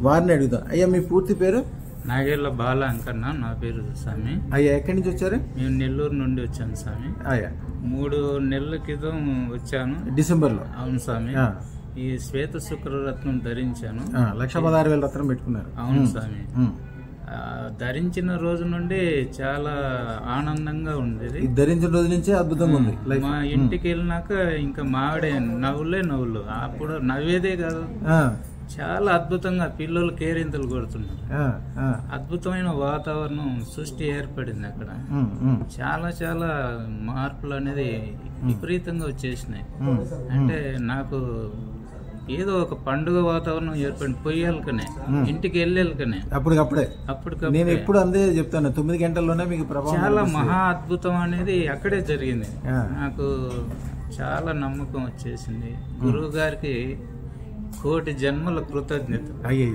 వారిని అడుగుదాం. అయ్యా మీ పూర్తి పేరు? నాగేళ్ళ బాల అంకన్న నా పేరు స్వామి. అయ్యా ఎక్కడి నుంచి వచ్చారు? మేము నెల్లూరు నుండి వచ్చాను స్వామి. అయ్యా. మూడు నెలల క్రితం వచ్చాను. డిసెంబర్లో? అవును స్వామి. ఈ శ్వేత శుక్రరత్నం ధరించాను. లక్ష పదహారు వేల రత్నం పెట్టుకున్నారు. అవును స్వామి. ధరించిన రోజు నుండి చాలా ఆనందంగా ఉండేది. ఇది ధరించిన రోజు నుంచే అద్భుతంగా ఉంది మా ఇంటికి వెళ్ళినాక ఇంకా మావిడే నవ్వులే నవ్వులు. అప్పుడు నవ్వేదే కాదు. చాలా అద్భుతంగా పిల్లలు కేరింతలు కొడుతున్నారు అద్భుతమైన వాతావరణం సృష్టి ఏర్పడింది అక్కడ. చాలా చాలా మార్పులు అనేది విపరీతంగా వచ్చేసినాయి. అంటే నాకు ఏదో ఒక పండుగ వాతావరణం ఏర్పడింది పొయ్యాలకనే ఇంటికి వెళ్ళేలకనే. అప్పటికప్పుడే. నేను అప్పటికప్పుడు ఎప్పుడు అందే చెప్తాను తొమ్మిది గంటల్లోనే మీకు ప్రభావం చాలా మహా అద్భుతం అనేది అక్కడే జరిగింది. నాకు చాలా నమ్మకం వచ్చేసింది. గురువు గారికి కోటి జన్మల కృతజ్ఞత. అయ్యే